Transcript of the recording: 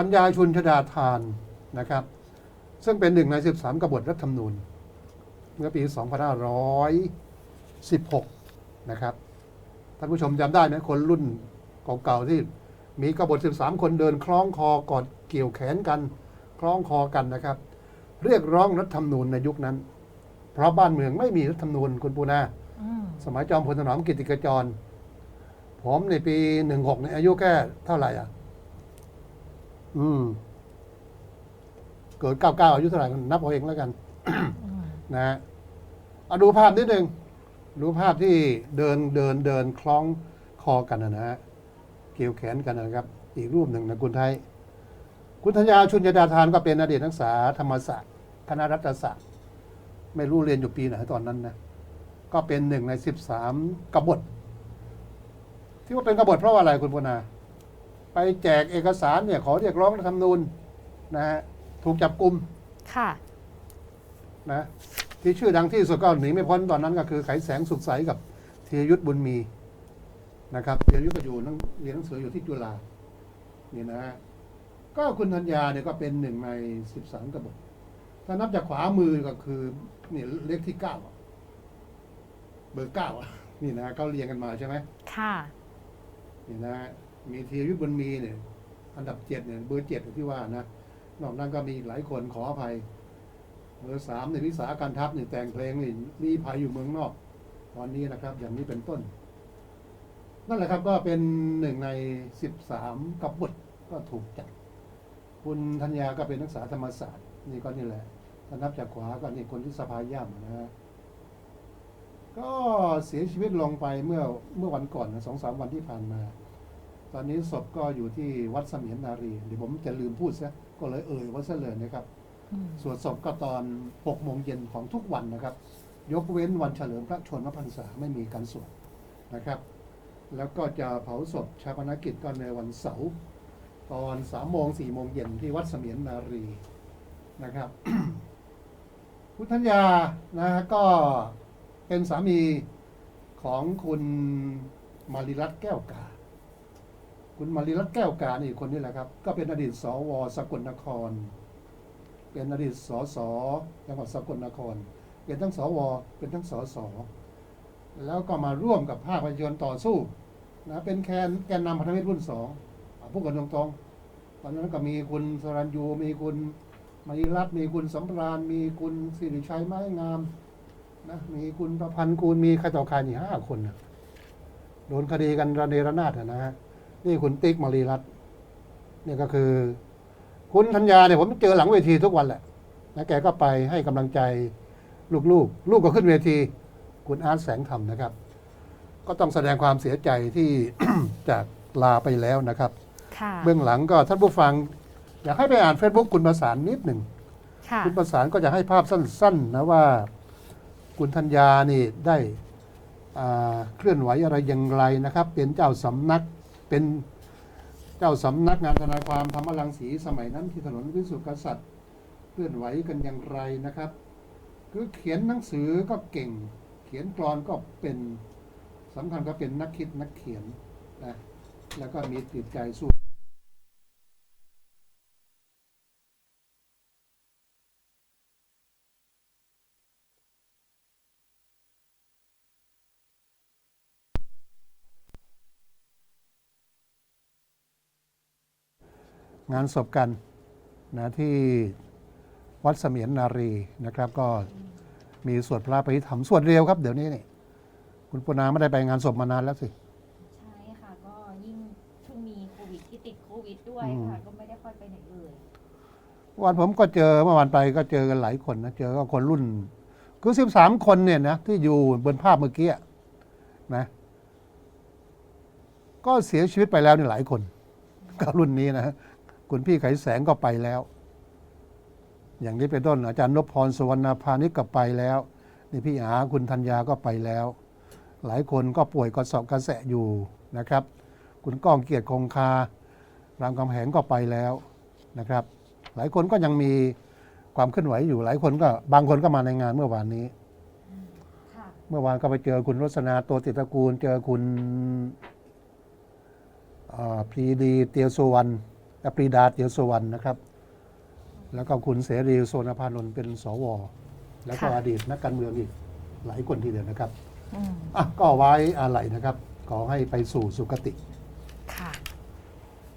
ธัญญาชุนชดาทานนะครับ ซึ่งเป็นหนึ่งใน 13 กบฏรัฐธรรมนูญ เมื่อปี 2516 นะครับ ท่านผู้ชมจำได้ไหมคนรุ่นเก่าๆที่มีกบฏ 13 คนเดินคล้องคอกอดเกี่ยวแขนกัน คล้องคอกันนะครับ เรียกร้องรัฐธรรมนูญในยุคนั้น เพราะบ้านเมืองไม่มีรัฐธรรมนูญคุณปูนาอืมสมัยจอมพลถนอมกิติกจร ผมในปีหนึ่งหกในยอายุแค่เท่าไหร่อะ อืม เกิดเก้าเก้าอายุเท่าไหร่นับเอาเองแล้วกัน นะฮะเอาดูภาพนิดหนึ่งดูภาพที่เดินเดินเดินคล้องคอกันนะฮะเกี่ยวแขนกันนะครับ อีกรูปหนึ่งนะคุณไทย คุณธัญญาชุนยดาทานก็เป็นอดีตนักศึกษาธรรมศาสตร์คณะรัฐศาสตร์ ไม่รู้เรียนอยู่ปีไหนตอนนั้นนะก็เป็นหนึ่งในสิบสามกบฏ ที่ว่าเป็นกบฏเพราะว่าอะไรคุณปนา ไปแจกเอกสารเนี่ยขอเรียกร้องรัฐธรรมนูญนะฮะถูกจับกลุ่มค่ะ นะที่ชื่อดังที่สุดก็หนีไม่พ้นตอนนั้นก็คือไขแสงสุขใสกับธีรยุทธบุญมีนะครับธีรยุทธก็อยู่นั่งเรียนหนังสืออยู่ที่จุฬานี่นะฮะก็คุณธัญญาเนี่ยก็เป็นหนึ่งในสิบสามกบฏถ้านับจากขวามือก็คือนี่เลขที่เก้าอะเบอร์เก้าอะนี่นะเขาเรียงกันมาใช่ไหมค่ะ นี่นะฮะ มีธีรยุทธบุญมีเนี่ย อันดับเจ็ดเนี่ยเบอร์เจ็ดที่ว่านะนอกนั้นก็มีหลายคนขออภัยเบอร์สามในวิสาการทัพนี่ยแต่งเพลงนี่รีภัยอยู่เมืองนอก ตอนนี้นะครับ อย่างนี้เป็นต้น นั่นแหละครับก็เป็นหนึ่งในสิบสามกบฏก็ถูกจับคุณธัญญาก็เป็นนักศึกษาธรรมศาสตร์ นี่ก็นี่แหละถ้านับจากขวาก็นี่คนที่สภาย่ำนะฮะก็เสียชีวิตลงไปเมื่อเมื่อวันก่อนนะสองสามวันที่ผ่านมา ตอนนี้ศพก็อยู่ที่วัดเสมียนนารี เดี๋ยวผมจะลืมพูดซะก็เลยเอ่ยว่าซะเลยนะครับอืมสวดศพก็ตอน6โมงเย็นของทุกวันนะครับ ยกเว้นวันเฉลิมพระชนมพรรษาไม่มีการสวดนะครับ แล้วก็จะเผาศพชาปนกิจก็ในวันเสาร์ตอน3โมง4โมงเย็นที่วัดเสมียนนารีนะครับ พุทธัญญานะฮะก็เป็นสามีของคุณมาริรัตน์แก้วกา คุณมาริรัตแก้วกานี่คนนี้แหละครับ ก็เป็นอดีตสวสกลนคร เป็นอดีตสสจังหวัดสกลนคร เป็นทั้งสว เป็นทั้งสสแล้วก็มาร่วมกับภาคประชาชนต่อสู้นะเป็นแคนแกนนำพันธมิตรรุ่นสองพูดกันตรงๆตอนนั้นก็มีคุณสรัญยูมีคุณมณีรัตมีคุณสำราญมีคุณสิริชัยไม้งามนะมีคุณประพันธ์กูลมีใครต่อใครนี่ห้าคนนะโดนคดีกันระเนระนาดอะนะฮะ นี่คุณติ๊กมารีรัตน์นี่ก็คือ คุณธัญญาเนี่ยผมเจอหลังเวทีทุกวันแหละนะแกก็ไปให้กำลังใจลูกๆลูกก็ขึ้นเวที คุณอาร์ตแสงธรรมนะครับ ก็ต้องแสดงความเสียใจที่จากลาไปแล้วนะครับค่ะเบื้องหลังก็ท่านผู้ฟัง อยากให้ไปอ่าน Facebook คุณประสานนิดหนึ่งค่ะคุณประสานก็จะให้ภาพสั้นๆนะว่าคุณธัญญานี่ได้อ่าเคลื่อนไหวอะไรอย่างไรนะครับ เป็นเจ้าสำนัก เป็นเจ้าสำนักงานทนายความธรรมรังสีสมัยนั้นที่ถนนวิสุทธิกษัตริย์เคลื่อนไหวกันอย่างไรนะครับ คือเขียนหนังสือก็เก่ง เขียนกรอนก็เป็นสำคัญก็เป็นนักคิดนักเขียนนะแล้วก็มีติดใจสู้ งานศพกันนะที่วัดเสมียนนารีนะครับ ก็มีสวดพระปริธรรมสวดเร็วครับ เดี๋ยวนี้นี่คุณปุณาไม่ได้ไปงานศพมานานแล้วสิ ใช่ค่ะ ก็ยิ่งช่วงมีโควิดที่ติดโควิดด้วยอืมค่ะ ก็ไม่ได้ค่อยไปไหนเลยวันผมก็เจอเมื่อวานไปก็เจอกันหลายคนนะเจอก็คนรุ่น คือสิบสามคนเนี่ยนะที่อยู่บนภาพเมื่อกี้นะ ก็เสียชีวิตไปแล้วนี่หลายคนก็รุ่นนี้นะ คุณพี่ไขแสงก็ไปแล้ว อย่างนี้เป็นต้นอาจารย์นพพรสุวรรณพานิชก็ไปแล้วนี่พี่อาคุณธัญญาก็ไปแล้ว หลายคนก็ป่วยกระสอบกระแสะอยู่นะครับ คุณก้องเกียรติคงคารามคำแหงก็ไปแล้วนะครับ หลายคนก็ยังมีความเคลื่อนไหวอยู่หลายคนก็บางคนก็มาในงานเมื่อวานนี้ค่ะเมื่อวานก็ไปเจอคุณรสนาโตติตระกูล เจอคุณพีดีเตียสุวรรณ ปรีดาเตียวสวรรณนะครับ แล้วก็คุณเสรีโซนพานนท์เป็นสว แล้วก็ค่ะอดีตนักการเมืองอีกหลายคนทีเดียวนะครับอืมอะก็เอาไว้อาไหลนะครับ ขอให้ไปสู่สุคติ